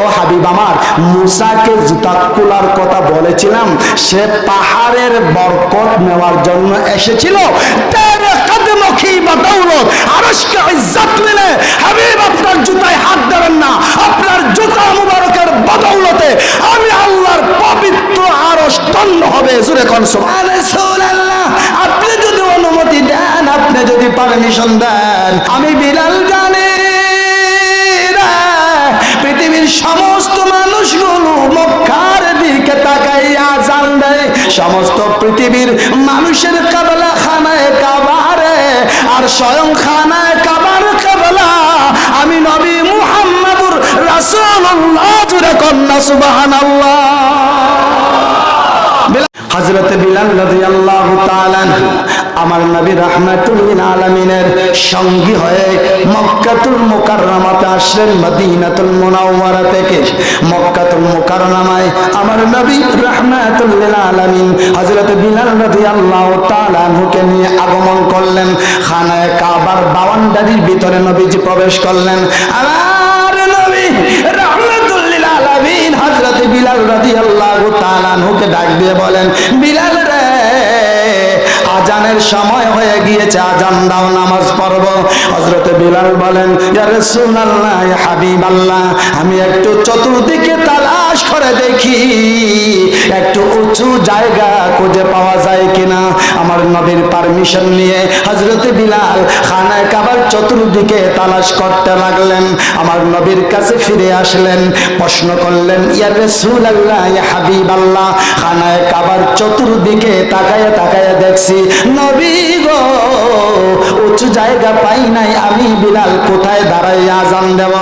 ও হাবিব আমার, মুসাকে জুতা খোলার কথা বলেছিলাম, সে পাহাড়ের বরকত নেওয়ার জন্য এসেছিল। পবিত্র আরশ তন্ন হবে। আপনি যদি অনুমতি দেন, আপনি যদি পারমিশন দেন, আমি বিলাল জানি সমস্ত মানুষগুলো মক্কার দিকে তাকাইয়া জান দেয়। সমস্ত পৃথিবীর মানুষের কাবলা খানায় কাবারে, আর স্বয়ং খানায় কাবার কাবলা। আমি নবী মুহাম্মাদুর রাসূলুল্লাহ, জুরে কন্যা সুবহানাল্লাহ। হযরত বিলাল রাদিয়াল্লাহু তাআলা আমার নবী রাহমাতুল আলামিনের সঙ্গী হয়ে মক্কাতুল মুকাররমাতে আসলেন মদিনাতুল মুনাওয়ারা থেকে। মক্কাতুল মুকাররমায় আমার নবী রাহমাতুল আলামিন হযরত বিলাল রাদিয়াল্লাহু তাআলা আনহুকে নিয়ে আগমন করলেন। খানায় কাবার বাউন্ডারির ভিতরে নবীজি প্রবেশ করলেন। আমার নবী রাহমাতুল আলামিন হযরত বিলাল রাদিয়াল্লাহু তাআলা আনহুকে ডাক দিয়ে বলেন, বিলাল আজানের সময় হয়ে গিয়েছে, আজান দাও, নামাজ পড়ব। হযরত বিলাল বলেন, ইয়া হাবিবাল্লাহ, আমি একটু চতুর্দিকে তালাশ করে দেখি, একটু উঁচু জায়গা খুঁজে পাওয়া যায় কিনা। আমার নবীর পারমিশন নিয়ে হজরত বিলাল খানায় কাবার চতুর্দিকে তালাশ করতে লাগলেন। আমার নবীর কাছে ফিরে আসলেন, প্রশ্ন করলেন, ইয়া রাসূলুল্লাহ, ইয়া হাবিবাল্লাহ, খানায় কাবার চতুর্দিকে তাকায় তাকায় দেখছি, নবী গো, উঁচু জায়গা পাই নাই, আমি বিলাল কোথায় দাঁড়াই আজান দেব?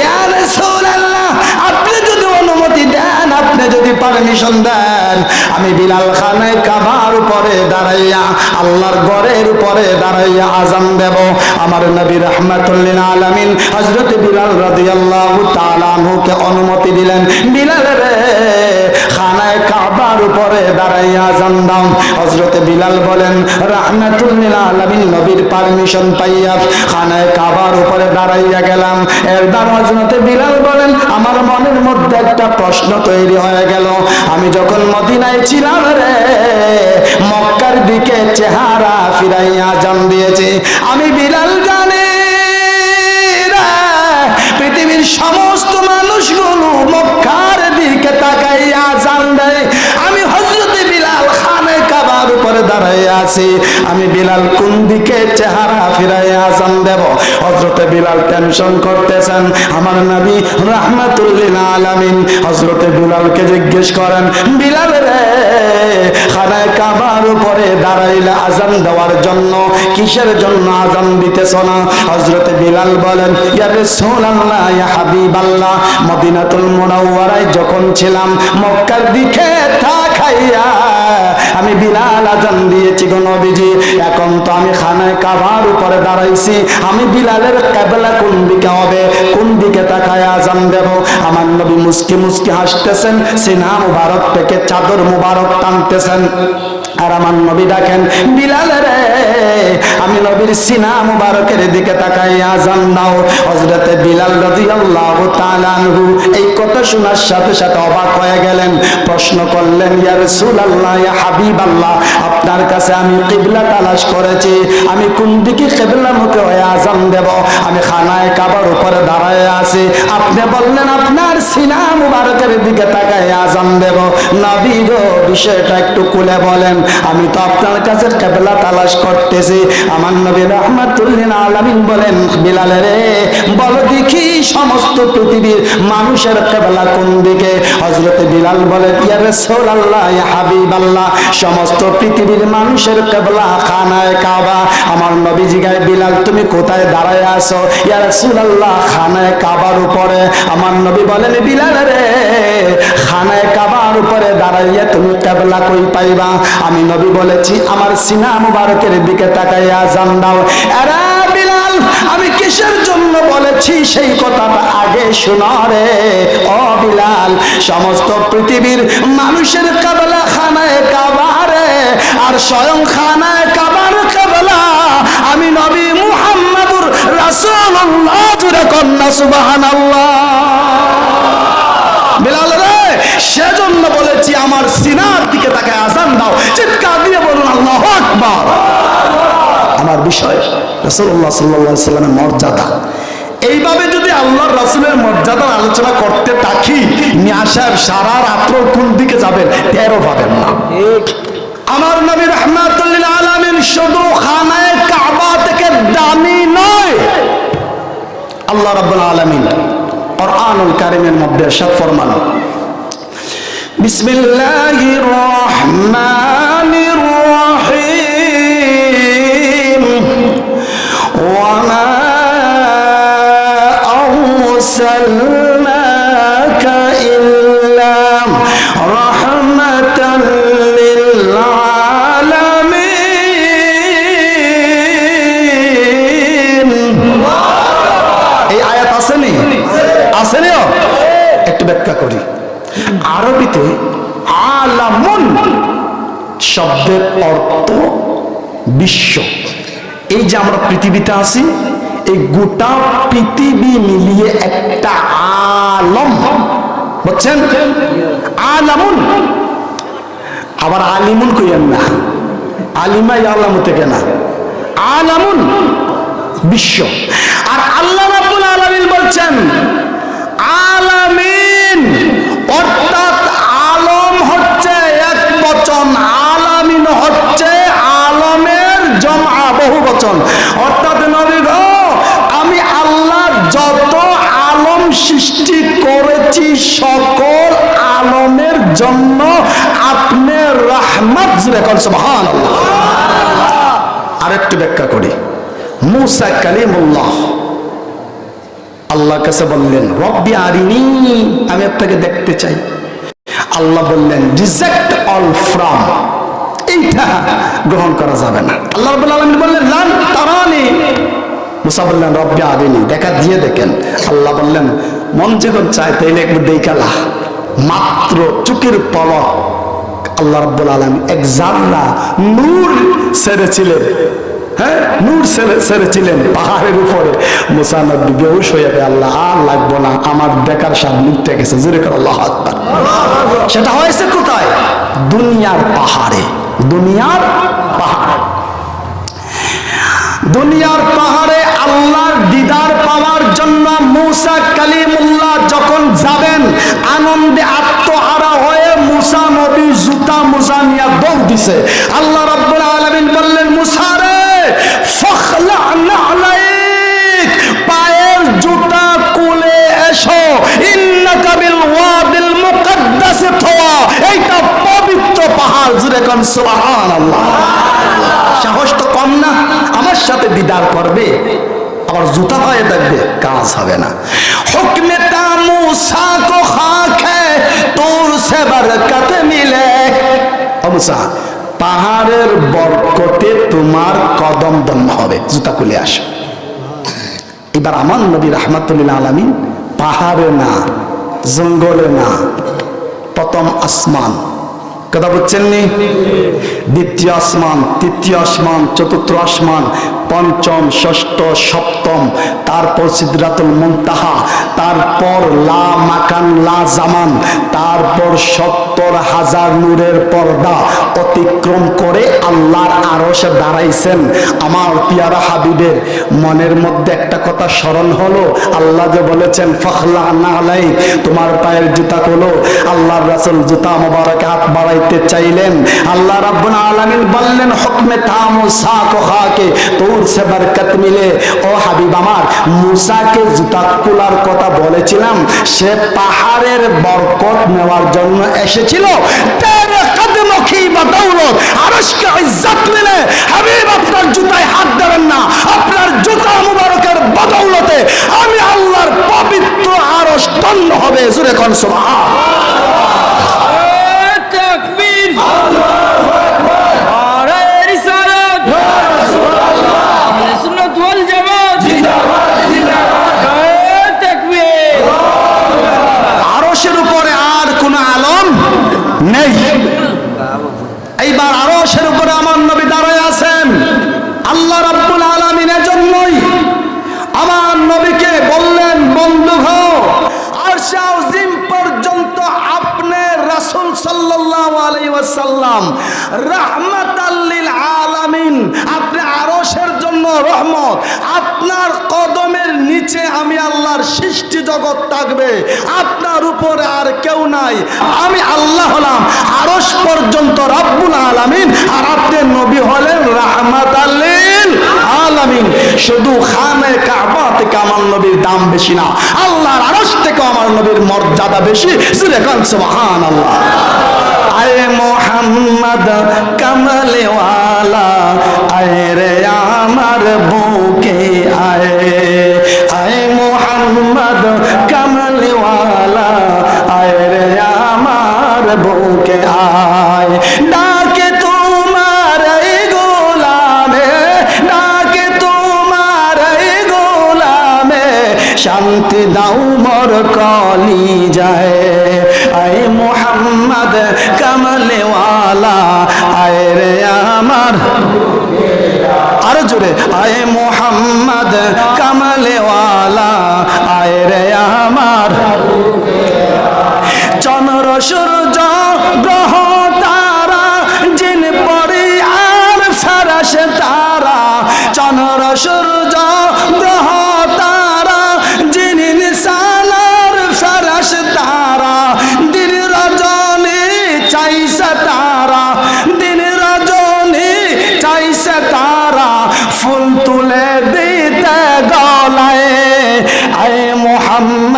ইয়া রাসূলুল্লাহ, আপনি যদি অনুমতি দেন, আপনি যদি পারমিশন দেন, আমি বিলাল খানায় কাবার উপরে দাঁড়াইয়া, আল্লাহর গড়ের উপরে দাঁড়াইয়া আজান দেব। আমার নবী রহমাতুল্লিল আলামিন হযরত বিলাল রাদিয়াল্লাহু তাআলা আনহুকে অনুমতি দিলেন, বিলাল রে, খানায় কাবার উপরে দাঁড়াইয়া আজান দাও। হযরত বিলাল বলেন রহমাতুল্লিল আলামিন, নবীর পারমিশন পাইয়া খানায় কাবার উপরে দাঁড়াইয়া গেলাম। এরবার হযরত বিলাল বলেন, আমার মনের মধ্যে একটা প্রশ্ন তৈরি হয়ে গেল। আমি যখন মদিনায় ছিলাম মক্কার দিকে চেহারা ফিরাইয়া জান দিয়েছে। আমি বিলাল জানি পৃথিবীর সমস্ত মানুষগুলো মক্কার দিকে তাকাইয়া জান দেয়। আমি হযরত বিলাল খানে কাবার উপরে দাঁড়াইয়া আছি। আমি বিলাল কোন দিকে চেহারা ফিরাইয়া আজান দেব? হজরতে বিলাল টেনশন করতেছেন। আমার নবী রাহমাতুল্লিল আলামিন হযরত বিলালকে জিজ্ঞেস করেন, বিলাল রে খানায় কাবার উপরে দাঁড়াইলে আজান দেওয়ার জন্য, কিসের জন্য আজান দিতেছ না? হজরতে বিলাল বলেন ইয়ারে রাসূলুল্লাহ, ইয়া হাবিবাল্লাহ, মদিনাতুল মুনাওয়ারায় যখন ছিলাম, মক্কার দিকে তাকাইয়া আমি বিলাল আজান দিয়েছি গো নবীজি। এখন তো আমি খানায় কাবার উপরে দাঁড়াইছি। আমি বিলালের কেবলা কোন দিকে হবে? কোন দিকে তাকায় আজান দেব? আমার নবী মুসকি মুস্কি হাসতেছেন সিনা মুবারক থেকে চাদর মুবারক টানতেছেন। আর আমার নবী ডাকেন বিলাল রে আমি নবীর সিনা মুবারকের দিকে তাকাই আজান দাও। হযরতে বিলাল রাদিয়াল্লাহু তাআলা আনহু এই কথা শোনার সাথে সাথে অবাক হয়ে গেলেন। প্রশ্ন করলেন, ইয়া রাসূলুল্লাহ, ইয়া হাবিবাল্লাহ, আপনার কাছে আমি কিবলা তালাশ করেছি। আমি কোন দিকে কিবলা মুখে হয়ে আজান দেব? আমি খানায় কাবার উপরে দাঁড়ায় আছি। আপনি বললেন, আপনার সিনা মুবারকের দিকে তাকায় আজান দেব। নবী গো, বিষয়টা একটু খুলে বলেন। আমি তো আপনার কাছে কেবলা তালাশ করতেছি আমার নবী রহমাতুল্লিন আলামিন বলেন, বিলাল রে, বলো দেখি সমস্ত পৃথিবীর মানুষের কেবলা কোন দিকে? হযরত বিলাল বলে, ইয়া রাসূলুল্লাহ হাবিবাল্লাহ, সমস্ত পৃথিবীর মানুষের কেবলা খানায় কাবা। আমার নবী জিগায় বিলাল, তুমি কোথায় দাঁড়ায় আছো? ইয়া রাসূলুল্লাহ, খানায় কাবার উপরে। আমার নবী বলেন, বিলাল রে, খানায় কাবার উপরে দাঁড়াইয়া তুমি কেবলা কই পাইবা? আমি নবী বলেছি, আমার সিনা মুবারকের দিকে তাকাইয়া জান দাও। এরা বিলাল, আমি কিসের জন্য বলেছি সেই কথাটা আগে শোনো রে? ও বিলাল, সমস্ত পৃথিবীর মানুষের কাবলা খানায় কাবারে আর স্বয়ং খানায় কাবার কাবলা। আমি নবী মুহাম্মাদুর রাসূলুল্লাহ জুড়ে কন্যা সুবহানাল্লাহ। বিলাল রে, সেজন্য বলেছি আমার সিনার দিকে তাকে আজান দাও। চিৎকার দিয়ে বলুন, আল্লাহ আকবার। আমার বিষয়। রসুল্লাহ সাল্লা সাল্লামের মর্যাদা। এইভাবে যদি আল্লাহ রাসুলের মর্যাদার আলোচনা করতে থাকি মিয়া সাহেব সারা রাত্র কোন দিকে যাবেন তেরো পাবেন না। আমার নবী রহমাতুল্লিল আলমিন শুধু খানায় কাবা থেকে দামি নয়। আল্লাহ রাবুল আলমিন কোরআনুল কারিমের মধ্যে সব ফরমান। বিসমিল্লাহির রহমানির أرسلناك إلا رحمة للعالمين এই আয়াত আসেনি আসেনি একটু ব্যাখ্যা করি আরবিতে আলামুন শব্দের অর্থ বিশ্ব এই যে আমরা পৃথিবীতে আছি এই গোটা পৃথিবী মিলিয়ে একটা আলম। বুঝছেন? আলামুন। আবার আলিমুন কইয়েন না। আলিমা আলাম থেকে না। আলামুন। বিশ্ব। আর আল্লাহ রাব্বুল আলামিন বলছেন, আলামিন অর্থাৎ আলম হচ্ছে এক বচন, আলামিন হচ্ছে আলমের জমা বহু বচন। অর্থাৎ নবী গো আমি আল্লাহ যত আলম সৃষ্টি করেছি সকল আলমের জন্য। আপনি রহমত রেখন সুবহান আরেকটু ব্যাখ্যা করি। মুসা কালিমুল্লাহ। আল্লাহ কাছে বললেন, রব্বি আরিনি, আমি আপনাকে দেখতে চাই। আল্লাহ বললেন রিজেক্ট অল ফ্রম এইটা গ্রহণ করা যাবে না। আল্লাহ রাব্বুল আলামিন বললেন, লান তারানি। মুসা বললেন, রব্বি আরিনি। দেখা দিয়ে দেখেন। আল্লাহ বললেন মন যখন চায়, তাইলে একটু দেখালা মাত্র চুকের পলক আল্লাহ রাব্বুল আলামিন এক জানলা নূর ছেড়েছিলেন হ্যাঁ? নূর ছেড়ে- ছেড়েছিলেন পাহাড়ের উপরে। মুসা নবী বেহুশ হয়ে যাবে আল্লাহ, আর লাগবো না, আমার দেখার স্বাদ মিটতে গেছে। জোরে করে আল্লাহ আকবার। সেটা হয়েছে কোথায়? দুনিয়ার পাহাড়ে। দুনিয়ার পাহাড়। দুনিয়ার পাহাড়ে আল্লাহর দিদার পাওয়ার জন্য মুসা যখন যাবেন আনন্দে আত্মহারা হয়ে মুসা নবী জুতা মুসা নিয়ে দৌড় দিছে। আল্লাহ রাব্বুল আলামিন বললেন, মুসা রে পায়ের জুতা কুলে এসো। ইন্নাকা বিল ওয়াদিল মুকদ্দাস তোয়া। এইটা পবিত্র পাহাড়, জুড়ে কোন, সুবহানাল্লাহ। সাহস তো কম না, আমার সাথে দিদার করবে। আবার জুতা পায়ে দেখবে, কাজ হবে না। হুকমে তামু সাকো খাখে তোর সে বরকত মিলে। অবসা পাহাড়ের বরকতে তোমার কদম দম্ম হবে, জুতা খুলে আসো। এবার আমার নবী রহমাতুল্লাহ আলমিন পাহাড়ে না, জঙ্গলে না, প্রথম আসমান। কথা বুঝছেন নি? দ্বিতীয় আসমান, তৃতীয় আসমান, চতুর্থ আসমান পঞ্চম, ষষ্ঠ, সপ্তম, তারপর সিদ্ধাতুল মুনতাহা, তারপর লা মাকান, লা জামান, তারপর সত্তর হাজার নূরের পর্দা অতিক্রম করে আল্লাহর আরশে দাঁড়াইছেন। আমার পিয়ারা হাবিবের মনের মধ্যে একটা কথা স্মরণ হলো, আল্লাহ যে বলেছেন, ফখলা নালাই তোমার পায়ের জুতা খোলো। আল্লাহর রাসূল জুতা মোবারকে হাত বাড়াইতে চাইলেন। আল্লাহ রাব্বুল আলামিন বললেন, হুকমে থামু সাকো খাকে তোর সে বরকত মিলে, ও হাবিব আমার, মুসাকে জুতা খোলার কথা বলেছিলাম, সে পাহাড়ের বরকত নেওয়ার জন্য এসেছিল। আপনার জুতায় হাত দেবেন না, আপনার জুতা মুবারকের বদৌলতে আমি আল্লাহর পবিত্র আরশ ধন্য হবে। জুরে কোন আপনি জন্য রহমত, আপনার কদমের নিচে আমি আল্লাহর সৃষ্টি জগৎ থাকবে, আপনার উপরে আর কেউ নাই, আমি আল্লাহ হলাম, আরশ পর্যন্ত রব্বুল আলামিন, আর আপনি নবী হলেন রাহমাতাল আলামিন, শুধু খানে কাবা নবীর দাম বেশি না, আল্লাহর আরশ থেকে আমার নবীর মর্যাদা বেশি। সুরে কান, সুবহানাল্লাহ। আয়ে মোহাম্মদ কমলে ওয়ালা আয়ে রে আমার বুকে আয়ে। আয়ে মোহাম্মদ কমলে ওয়ালা আয়ে রে আমার বুকে আয়। শান্তি দাও মোর কলি যায় আয় মোহাম্মদ কমলে আয় রে আমার। আরও জোরে, আয় মোহাম্মদ কমলে আয় রে আমার। চন্দ্র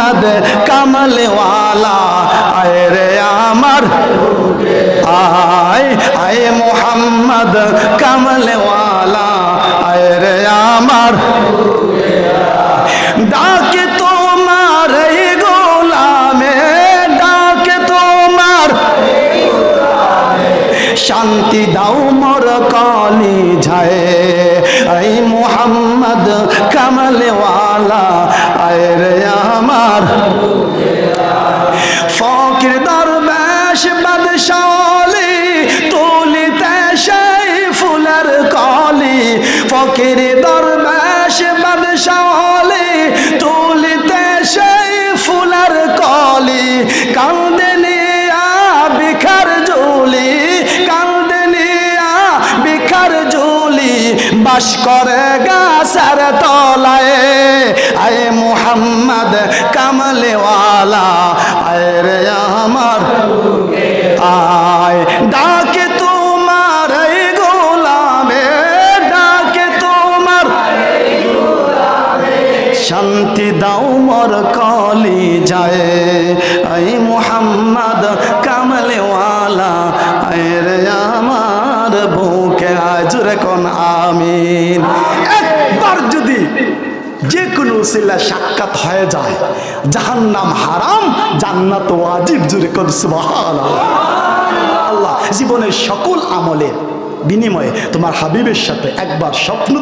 মোহাম্মদ কমলওয়ালা। আয় রে আমার আয় আয় মোহাম্মদ কমলওয়ালা। আয় রে আমার ডাকে তোমার গোলামে, ডাকে তোমার শান্তি দাও মোর কলি যায় এই মোহাম্মদ কমলওয়ালা। বাস করে গাছের তলায়। আয় মুহাম্মদ কামলেওয়ালা, আয় রে আমার। আয়, ডাকে তোমার গোলামে, ডাকে তোমার শান্তি দাও মোর কলি যায় আই যে সাক্ষাৎ হয়ে যায়। জাহান্নাম হারাম, জান্নাত ওয়াজিব জুড়ে কোন আল্লাহ, জীবনের সকল আমলের বিনিময়ে তোমার হাবিবের সাথে একবার স্বপ্ন